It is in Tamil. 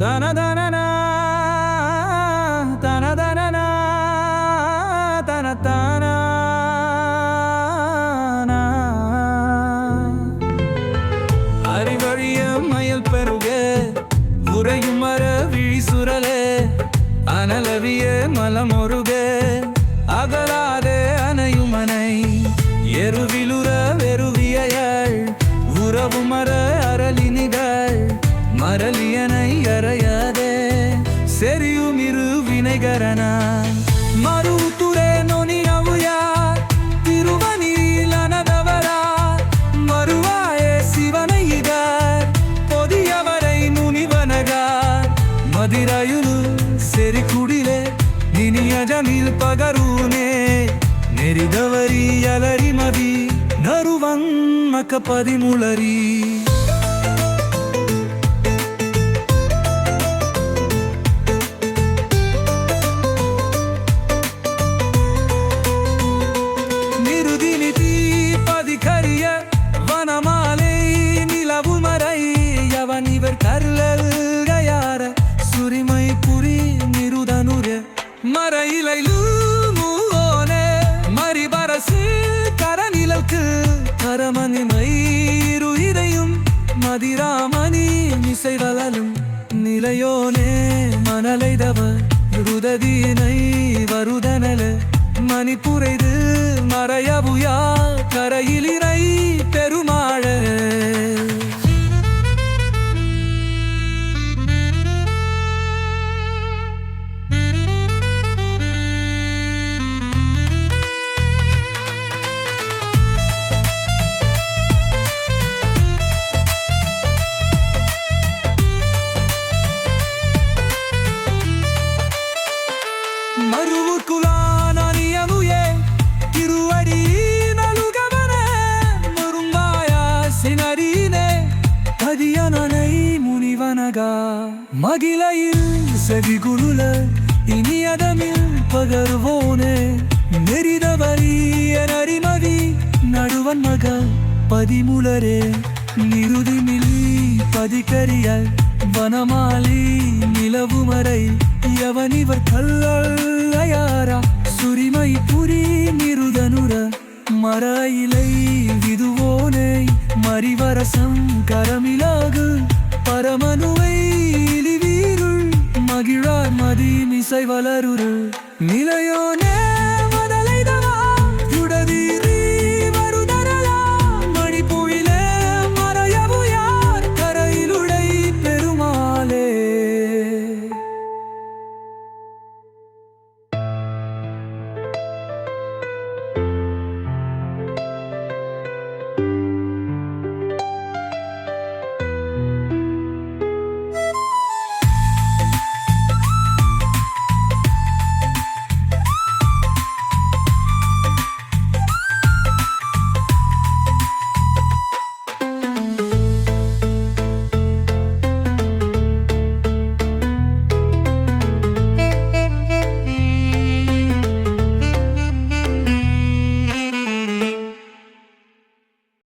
தனதனனா தனதனனா தனத்தானா அறிவழிய மயல் பெருக உறையும் மர விழி சுரலே அனலவிய மலமொருக அகலாதே அணையும் எருவிலுற வெறுவியல் உறவு மர அரளினிகள் மரலியனை கரையதே. செரியும் இரு வினைகரனான் மறுத்துரே நொனியவு யார் திருமணியில் அனதவரா மறுவாயே சிவனை இதார். பொதியவரை முனிவனகார். மதிராயுலு செரி குடிலே நினியஜனில் பகரூனே. நெறிதவரி அலரிமதி நறுவன் மக்கப்பதிமுளரி கரநிலக்கு கரமணிமை இருயிரையும் மதிராமணி இசை வளரும் நிலையோனே மணலைதவர் ருததீனை வருதனல மணிப்புரைது மறையபுயா கரையிலிரை பெருமாழ மறுவுக்குலானியமுயே திருவடி நலுகவன மகிழையில் செவிகுருல இனியதமில் பகர்வோனே. நெறிதவரிய நரிமதி நடுவன் மகள் பதிமுலரே. நிருதிமில் பதிக்கரிய வனமாலி நிலவுமறை யவனிவர் கல்லையாரா சுரிமை புரி நிருதனுர மறையிலை விதுவோனை மறிவரசம் கரமிலாகு பரமனுவை இழிவீருள் மகிழார் மதி மிசை வளருரு. நிலையோனே